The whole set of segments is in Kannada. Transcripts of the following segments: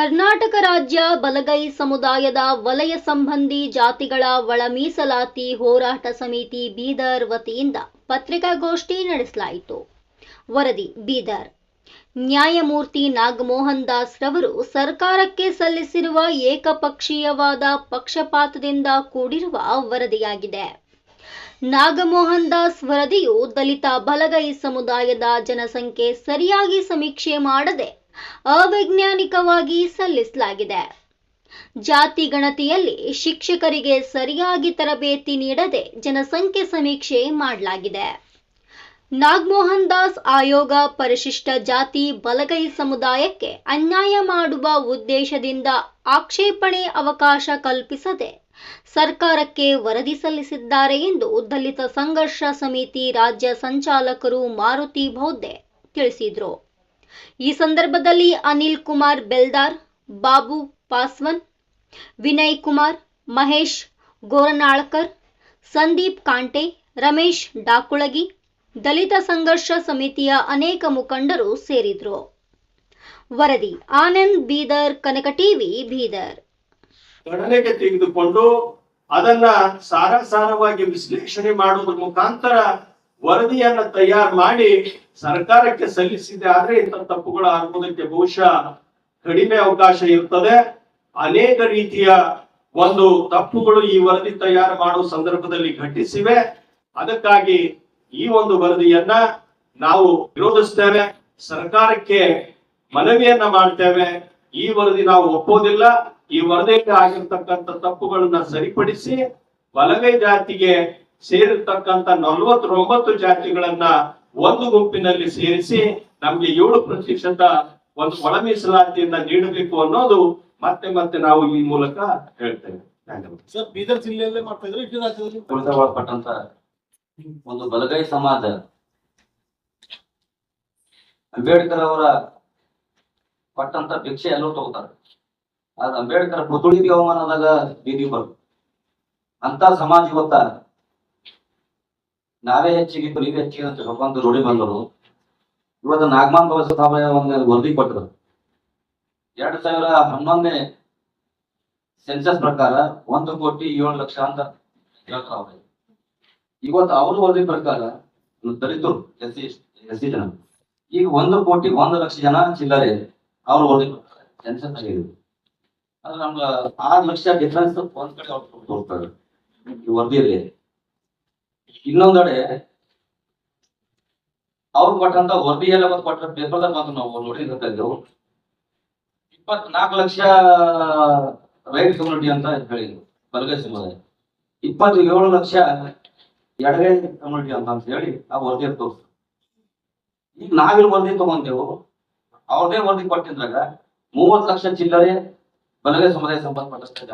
ಕರ್ನಾಟಕ ರಾಜ್ಯ ಬಲಗೈ ಸಮುದಾಯದ ವಲಯ ಸಂಬಂಧಿ ಜಾತಿಗಳ ಒಳ ಮೀಸಲಾತಿ ಹೋರಾಟ ಸಮಿತಿ ಬೀದರ್ ವತಿಯಿಂದ ಪತ್ರಿಕಾಗೋಷ್ಠಿ ನಡೆಸಲಾಯಿತು. ವರದಿ, ಬೀದರ್. ನ್ಯಾಯಮೂರ್ತಿ ನಾಗಮೋಹನ್ ದಾಸ್ ರವರು ಸರ್ಕಾರಕ್ಕೆ ಸಲ್ಲಿಸಿರುವ ಏಕಪಕ್ಷೀಯವಾದ ಪಕ್ಷಪಾತದಿಂದ ಕೂಡಿರುವ ವರದಿಯಾಗಿದೆ. ನಾಗಮೋಹನ್ ದಾಸ್ ವರದಿಯು ದಲಿತ ಬಲಗೈ ಸಮುದಾಯದ ಜನಸಂಖ್ಯೆ ಸರಿಯಾಗಿ ಸಮೀಕ್ಷೆ ಮಾಡದೆ ಅವೈಜ್ಞಾನಿಕವಾಗಿ ಸಲ್ಲಿಸಲಾಗಿದೆ. ಜಾತಿ ಗಣತಿಯಲ್ಲಿ ಶಿಕ್ಷಕರಿಗೆ ಸರಿಯಾಗಿ ತರಬೇತಿ ನೀಡದೆ ಜನಸಂಖ್ಯೆ ಸಮೀಕ್ಷೆ ಮಾಡಲಾಗಿದೆ. ನಾಗಮೋಹನ್ ದಾಸ್ ಆಯೋಗ ಪರಿಶಿಷ್ಟ ಜಾತಿ ಬಲಗೈ ಸಮುದಾಯಕ್ಕೆ ಅನ್ಯಾಯ ಮಾಡುವ ಉದ್ದೇಶದಿಂದ ಆಕ್ಷೇಪಣೆ ಅವಕಾಶ ಕಲ್ಪಿಸದೆ ಸರ್ಕಾರಕ್ಕೆ ವರದಿ ಸಲ್ಲಿಸಿದ್ದಾರೆ ಎಂದು ದಲಿತ ಸಂಘರ್ಷ ಸಮಿತಿ ರಾಜ್ಯ ಸಂಚಾಲಕರು ಮಾರುತಿ ಬೌದ್ಧೆ ತಿಳಿಸಿದರು. ಈ ಸಂದರ್ಭದಲ್ಲಿ ಅನಿಲ್ ಕುಮಾರ್ ಬೆಲ್ದಾರ್, ಬಾಬು ಪಾಸ್ವನ್, ವಿನಯ್ ಕುಮಾರ್, ಮಹೇಶ್ ಗೋರನಾಳ್ಕರ್, ಸಂದೀಪ್ ಕಾಂಟೆ, ರಮೇಶ್ ಡಾಕುಳಗಿ, ದಲಿತ ಸಂಘರ್ಷ ಸಮಿತಿಯ ಅನೇಕ ಮುಖಂಡರು ಸೇರಿದ್ರು. ವರದಿ, ಆನಂದ್ ಬೀದರ್, ಕನಕ ಟಿವಿ, ಬೀದರ್. ಗಣನೆಗೆ ತೆಗೆದುಕೊಂಡು ಅದನ್ನ ಸಾರಾಸಾರವಾಗಿ ವಿಶ್ಲೇಷಣೆ ಮಾಡುವುದರ ಮುಖಾಂತರ ವರದಿಯನ್ನ ತಯಾರು ಮಾಡಿ ಸರ್ಕಾರಕ್ಕೆ ಸಲ್ಲಿಸಿದೆ. ಆದ್ರೆ ಇಂಥ ತಪ್ಪುಗಳು ಆಗುವುದಕ್ಕೆ ಬಹುಶಃ ಕಡಿಮೆ ಅವಕಾಶ ಇರ್ತದೆ. ಅನೇಕ ರೀತಿಯ ಒಂದು ತಪ್ಪುಗಳು ಈ ವರದಿ ತಯಾರು ಮಾಡುವ ಸಂದರ್ಭದಲ್ಲಿ ಘಟಿಸಿವೆ. ಅದಕ್ಕಾಗಿ ಈ ಒಂದು ವರದಿಯನ್ನ ನಾವು ವಿರೋಧಿಸ್ತೇವೆ. ಸರ್ಕಾರಕ್ಕೆ ಮನವಿಯನ್ನ ಮಾಡ್ತೇವೆ. ಈ ವರದಿ ನಾವು ಒಪ್ಪೋದಿಲ್ಲ. ಈ ವರದಿಯಲ್ಲಿ ಆಗಿರ್ತಕ್ಕಂಥ ತಪ್ಪುಗಳನ್ನ ಸರಿಪಡಿಸಿ ಬಲಗೈ ಜಾತಿಗೆ ಸೇರಿರ್ತಕ್ಕಂಥ ನಲ್ವತ್ತೊಂಬತ್ತು ಜಾತಿಗಳನ್ನ ಒಂದು ಗುಂಪಿನಲ್ಲಿ ಸೇರಿಸಿ ನಮ್ಗೆ ಏಳು ಪ್ರತಿಶತ ಒಂದು ಒಳ ಮೀಸಲಾತಿಯನ್ನ ನೀಡಬೇಕು ಅನ್ನೋದು ಮತ್ತೆ ಮತ್ತೆ ನಾವು ಈ ಮೂಲಕ ಹೇಳ್ತೇವೆ. ಸರ್ ಬೀದರ್ ಜಿಲ್ಲೆಯಲ್ಲೇ ಮಾಡ್ತಾ ಇದ್ರೆ ಇಡೀ ರಾಜ್ಯದಲ್ಲಿ ಉಳಿದೊಳಪಟ್ಟಂತ ಒಂದು ಬಲಗೈ ಸಮಾಜ. ಅಂಬೇಡ್ಕರ್ ಅವರ ಪಟ್ಟಂತ ಭಿಕ್ಷೆ ಎಲ್ಲರೂ ತಗೋತಾರೆ. ಅದ್ ಅಂಬೇಡ್ಕರ್ ಪುತುಳಿಗೆ ಅವಮಾನದಾಗ ಬೀದಿ ಬರ್ತದೆ ಅಂತ ಸಮಾಜ ಇವತ್ತ ನಾವೇ ಹೆಚ್ಚಿಗೆ ನೀವೇ ಹೆಚ್ಚಿಗೆ ಅಂತ ಸಂಬಂಧ ರೂಢಿ ಬಂದರು ಇವತ್ತು ನಾಗಮಾನ್ ಬಾಬಾ ಸಾಹೇಬ್ ಒಂದು ವರದಿ ಕೊಟ್ಟರು ಎರಡ್ ಸಾವಿರ ಹನ್ನೊಂದನೇ ಸೆನ್ಸಸ್ ಪ್ರಕಾರ ಒಂದು ಕೋಟಿ ಏಳು ಲಕ್ಷ ಅಂತ ಹೇಳ್ತಾರೆ. ಇವತ್ತು ಅವ್ರ ವರದಿ ಪ್ರಕಾರ ದಲಿತರು ಎಸ್ ಸಿ ಎಸ್ ಸಿ ಜನ. ಈಗ ಒಂದು ಕೋಟಿ ಒಂದು ಲಕ್ಷ ಜನ ಚಿಲ್ಲರೆ ಅವ್ರ ವರದಿ ಸೆನ್ಸಸ್ ಆಗಿದೆ ಆದ್ರೆ ನಮ್ಗೆ ಆರು ಲಕ್ಷ ಡಿಫ್ರೆನ್ಸ್ ಒಂದ್ ಕಡೆ ಅವ್ರು ಕೊಡ್ತಾರೆ ಈ ವರದಿಯಲ್ಲಿ. ಇನ್ನೊಂದೆಡೆ, ಅವ್ರು ಕೊಟ್ಟಂತ ವರದಿ ಎಲ್ಲ ಮತ್ತೆ ಕೊಟ್ಟ ಪೇಪರ್ದಾಗ ಬಂದು ನಾವು ನೋಡಿರ್ತಾ ಇದ್ದೆವು. ಇಪ್ಪತ್ನಾಲ್ಕು ಲಕ್ಷ ರೈಟ್ ಕಮ್ಯುನಿಟಿ ಅಂತ ಹೇಳಿದ್ರು, ಬಲಗೈ ಸಮುದಾಯ ಏಳು ಲಕ್ಷ ಎಡಗೈ ಕಮ್ಯುನಿಟಿ ಅಂತ ಅಂತ ಹೇಳಿ ಆ ವರದಿ ತೋರಿಸ್ತು ಈಗ ನಾವಿಲ್ ವರದಿ ತಗೊಂತೇವು ಅವ್ರದೇ ವರದಿ ಕೊಟ್ಟಿದ್ರಾಗ ಮೂವತ್ತು ಲಕ್ಷ ಚಿಲ್ಲರೆ ಬಲಗೈ ಸಮುದಾಯ ಸಂಬಂಧಪಟ್ಟ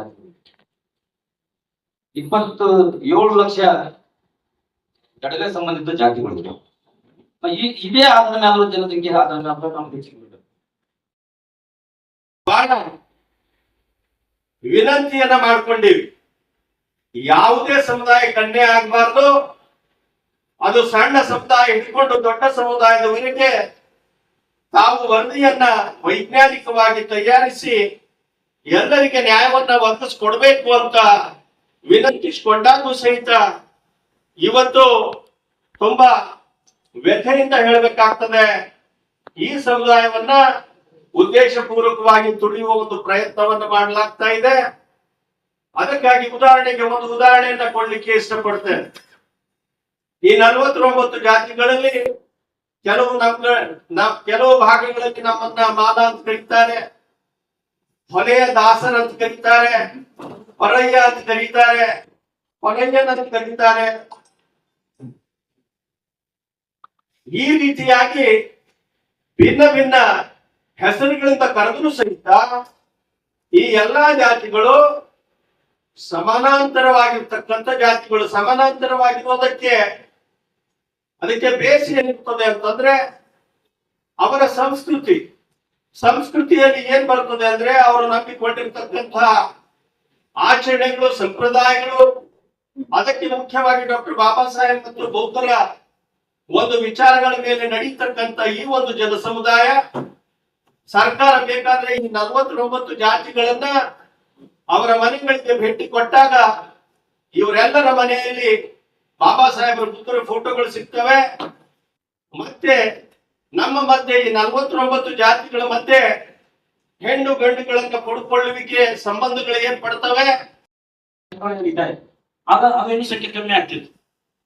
ಇಪ್ಪತ್ತು ಏಳು ಲಕ್ಷ ಎಡಗೈ ಸಂಬಂಧಿತ ಜಾತಿಗಳು ಇದೇ ಆಧಾರ ಮೇಲೆ ಜನಸಂಖ್ಯೆ ಆದ ಮೇಲೆ ಹೆಚ್ಚಿಗೆ ಬಿಡ್ಬೇಕು. ಬಹಳ ವಿನಂತಿಯನ್ನ ಮಾಡ್ಕೊಂಡಿವಿ. ಯಾವುದೇ ಸಮುದಾಯ ಕಣ್ಣೆ ಆಗ್ಬಾರ್ದು. ಅದು ಸಣ್ಣ ಸಮುದಾಯ ಹಿಡ್ಕೊಂಡು ದೊಡ್ಡ ಸಮುದಾಯದವರಿಗೆ ತಾವು ವರದಿಯನ್ನ ವೈಜ್ಞಾನಿಕವಾಗಿ ತಯಾರಿಸಿ ಎಲ್ಲರಿಗೆ ನ್ಯಾಯವನ್ನ ಒದಗಿಸ್ಕೊಡ್ಬೇಕು ಅಂತ ವಿನಂತಿಸಿಕೊಂಡಾಗೂ ಸಹಿತ ಇವತ್ತು ತುಂಬಾ ವ್ಯಥೆಯಿಂದ ಹೇಳಬೇಕಾಗ್ತದೆ, ಈ ಸಮುದಾಯವನ್ನ ಉದ್ದೇಶಪೂರ್ವಕವಾಗಿ ತುಳಿಯುವ ಒಂದು ಪ್ರಯತ್ನವನ್ನ ಮಾಡಲಾಗ್ತಾ ಇದೆ. ಅದಕ್ಕಾಗಿ ಉದಾಹರಣೆಗೆ ಒಂದು ಉದಾಹರಣೆಯನ್ನ ಕೊಡ್ಲಿಕ್ಕೆ ಇಷ್ಟಪಡ್ತೇನೆ. ಈ ನಲವತ್ತೊಂಬತ್ತು ಜಾತಿಗಳಲ್ಲಿ ಕೆಲವು ನಮ್ಮ ಕೆಲವು ಭಾಗಗಳಲ್ಲಿ ನಮ್ಮನ್ನ ಮಾಲ ಅಂತ ಕರೀತಾರೆ, ಹೊಲೆಯ ದಾಸನ್ ಅಂತ ಕರೀತಾರೆ, ಹೊರಯ್ಯ ಅಂತ ಕರೀತಾರೆ ಹೊರಯ್ಯನ ಅಂತ ಕರೀತಾರೆ. ಈ ರೀತಿಯಾಗಿ ಭಿನ್ನ ಭಿನ್ನ ಹೆಸರುಗಳಿಂದ ಕರೆದರೂ ಸಹಿತ ಈ ಎಲ್ಲಾ ಜಾತಿಗಳು ಸಮಾನಾಂತರವಾಗಿರ್ತಕ್ಕಂಥ ಜಾತಿಗಳು ಸಮಾನಾಂತರವಾಗಿರೋದಕ್ಕೆ ಅದಕ್ಕೆ ಬೇಸ್ ಏನಿರ್ತದೆ ಅಂತಂದ್ರೆ ಅವರ ಸಂಸ್ಕೃತಿ. ಸಂಸ್ಕೃತಿಯಲ್ಲಿ ಏನ್ ಬರ್ತದೆ ಅಂದ್ರೆ ಅವರು ನಂಬಿಕೊಂಡಿರ್ತಕ್ಕಂಥ ಆಚರಣೆಗಳು, ಸಂಪ್ರದಾಯಗಳು. ಅದಕ್ಕೆ ಮುಖ್ಯವಾಗಿ ಡಾಕ್ಟರ್ ಬಾಬಾ ಸಾಹೇಬ್ ಮತ್ತು ಬೌದ್ಧರ ಒಂದು ವಿಚಾರಗಳ ಮೇಲೆ ನಡೀತಕ್ಕಂತ ಈ ಒಂದು ಜನ ಸಮುದಾಯ ಸರ್ಕಾರ ಬೇಕಾದ್ರೆ ಈ ನಲವತ್ತೊಂಬತ್ತು ಜಾತಿಗಳನ್ನ ಅವರ ಮನೆಗಳಿಗೆ ಭೇಟಿ ಕೊಟ್ಟಾಗ ಇವರೆಲ್ಲರ ಮನೆಯಲ್ಲಿ ಬಾಬಾ ಸಾಹೇಬರ ಪುತ್ರ ಫೋಟೋಗಳು ಸಿಗ್ತವೆ. ಮತ್ತೆ ನಮ್ಮ ಮಧ್ಯೆ ಈ ನಲವತ್ತೊಂಬತ್ತು ಜಾತಿಗಳ ಮಧ್ಯೆ ಹೆಣ್ಣು ಗಂಡುಗಳನ್ನ ಕೊಡ್ಕೊಳ್ಳುವಿಕೆ ಸಂಬಂಧಗಳು ಏರ್ಪಡ್ತವೆ. ಅದ ಇನ್ನೂ ಸಂಖ್ಯೆ ಕಮ್ಮಿ ಆಗ್ತಿತ್ತು.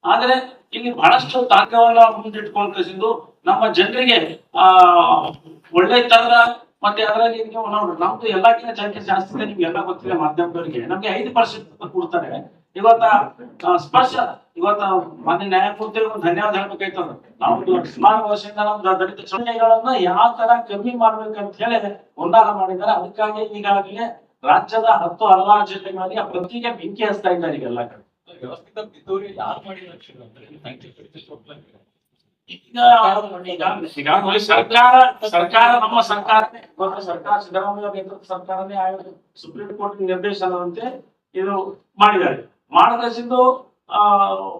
ಆದ್ರೆ ಇಲ್ಲಿ ಬಹಳಷ್ಟು ತಾಕವನ್ನ ಮುಂದಿಟ್ಕೊಂಡು ಕಸಿದ್ದು ನಮ್ಮ ಜನರಿಗೆ ಆ ಒಳ್ಳೆ ತರದ ಮತ್ತೆ ಅದರಲ್ಲಿ ನೋಡ್ರಿ ನಮ್ದು ಎಲ್ಲಕ್ಕಿಂತ ಜನಕ್ಕೆ ಜಾಸ್ತಿ ಇದೆ ನಿಮ್ಗೆ ಎಲ್ಲ ಗೊತ್ತಿದೆ ಮಾಧ್ಯಮದವರಿಗೆ. ನಮ್ಗೆ ಐದು ಪರ್ಸೆಂಟ್ ಕೊಡ್ತಾರೆ. ಇವತ್ತ ಆ, ಸ್ಪರ್ಶ. ಇವತ್ತ ಮಾನ್ಯ ನ್ಯಾಯಮೂರ್ತಿಗಳು ಧನ್ಯವಾದ ಹೇಳ್ಬೇಕಾಯ್ತದ ನಾವು ಸುಮಾರು ವರ್ಷದಿಂದ ನಮ್ದು ದಲಿತ ಸಮಸ್ಯೆಗಳನ್ನ ಯಾವ ತರ ಕಮ್ಮಿ ಮಾಡ್ಬೇಕಂತ ಹೇಳಿ ಹೊಂದಾಣ ಮಾಡಿದ್ದಾರೆ. ಅದಕ್ಕಾಗಿ ಈಗಾಗಲೇ ರಾಜ್ಯದ ಹತ್ತು ಹಲವಾರು ಜಿಲ್ಲೆಗಳಿಗೆ ಪ್ರತಿಗೆ ಬೆಂಕಿ ಹಚ್ತಾ ಇದ್ದಾರೆ ಈಗೆಲ್ಲ ಕಡೆ. ವ್ಯವಸ್ಥಿತ ಪಿತೂರಿ ಯಾರು ಮಾಡಿದ ಈಗ ಈಗ- ಈಗ ಸರ್ಕಾರ ಸರ್ಕಾರ ನಮ್ಮ ಸರ್ಕಾರನೇ ಸರ್ಕಾರ ಸಿದ್ದರಾಮಯ್ಯ ನೇತೃತ್ವ ಸರ್ಕಾರನೇ ಆಯೋಗ ಸುಪ್ರೀಂ ಕೋರ್ಟ್ ನಿರ್ದೇಶನದಂತೆ ಇದು ಮಾಡಿದ್ದಾರೆ. ಮಾಡದಸಿದ್ದು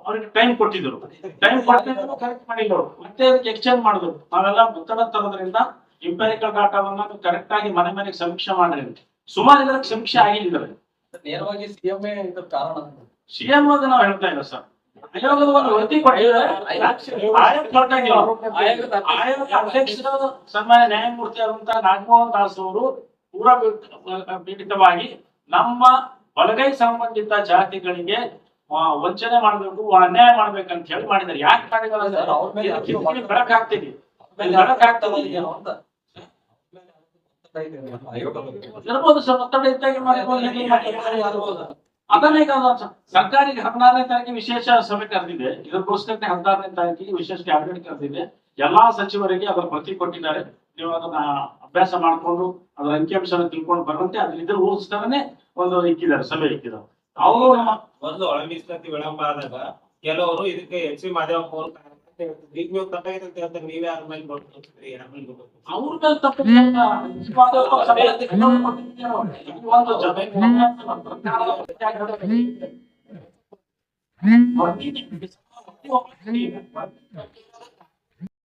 ಅವ್ರಿಗೆ ಟೈಮ್ ಕೊಟ್ಟಿದ್ರು ಟೈಮ್ ಕೊಟ್ಟಿದ್ರು ಕರೆಕ್ಟ್ ಮಾಡಿಲ್ಲ ಅವರು ಮತ್ತೆ ಅದಕ್ಕೆ ಎಕ್ಸ್ಚೇಂಜ್ ಮಾಡಿದ್ರು. ನಾವೆಲ್ಲ ಒತ್ತಡ ತರೋದ್ರಿಂದ ಇಂಪೆರಿಕಲ್ ಡಾಟಾವನ್ನ ಕರೆಕ್ಟ್ ಆಗಿ ಮನೆ ಮನೆಗೆ ಸಮೀಕ್ಷೆ ಮಾಡಿದ್ರಿ. ಸುಮಾರು ಇದಕ್ಕೆ ಸಮೀಕ್ಷೆ ಆಗಿಲ್ಲ ನೇರವಾಗಿ ಸಿಎಂ ಇದು ಕಾರಣ ಸಿಎಂ ಅದು ನಾವು ಹೇಳ್ತಾ ಇಲ್ಲ ಸರ್. ಆಯೋಗದ ಒಂದು ವರದಿ ಆಯೋಗ ಅಧ್ಯಕ್ಷರು ಸನ್ಮಾನ್ಯ ನ್ಯಾಯಮೂರ್ತಿ ಆದಂತ ನಾಗಮೋಹನ್ ದಾಸ್ ಅವರು ಪೂರ ಪೀಡಿತವಾಗಿ ನಮ್ಮ ಬಲಗೈ ಸಂಬಂಧಿತ ಜಾತಿಗಳಿಗೆ ವಂಚನೆ ಮಾಡ್ಬೇಕು ಅನ್ಯಾಯ ಮಾಡ್ಬೇಕಂತ ಹೇಳಿ ಮಾಡಿದ್ದಾರೆ. ಯಾಕೆ ಇದಕ್ಕೆ ಬೆಳಕು ಹಾಕ್ತೀವಿ ಬೆಳಕ್ ಹಾಕ್ತೀವಿ ಇರ್ಬೋದು ಸರ್ ಒತ್ತಡ ಇದ್ದಾಗ. ಅದನ್ನೇ ಒಂದು ಸರ್ಕಾರಿಗೆ ಹದಿನಾರನೇ ತಾರೀಕಿಗೆ ವಿಶೇಷ ಸಭೆ ಕರೆದಿದೆ. ಇದಕ್ಕೋಸ್ಕರನೇ ಹದಿನಾರನೇ ತಾರೀಕಿಗೆ ವಿಶೇಷ ಕ್ಯಾಬಿನೆಟ್ ಕರೆದಿದೆ. ಎಲ್ಲಾ ಸಚಿವರಿಗೆ ಅದರ ಪ್ರತಿ ಕೊಟ್ಟಿದ್ದಾರೆ. ನೀವು ಅದನ್ನ ಅಭ್ಯಾಸ ಮಾಡ್ಕೊಂಡು ಅದರ ಅಂಕಿಅಂಶನ ತಿಳ್ಕೊಂಡು ಬರುವಂತೆ ಅದ್ರ ಇದ್ರ ಹೋಲಿಸ್ತಾರನೆ ಒಂದು ಇಕ್ಕಿದ್ದಾರೆ, ಸಭೆ ಇಕ್ಕಿದ್ದಾರೆ. ಅವರು ಮೊದಲು ಒಳ ವಿಳಂಬ ಆದಾಗ ಕೆಲವರು ಇದಕ್ಕೆ ಎಚ್ ಸಿ ಮಾದೇವಪ್ಪ. ಈಗ ನೀವು ತಪ್ಪಾಗಿದೆ ಅಂತ ಹೇಳ್ತಾರೆ ನೀವೇ ಮೇಲೆ ಬರ್ತೀರಿ? ಅವ್ರ ಮೇಲೆ ತಪ್ಪು ಸಭೆ ಒಂದು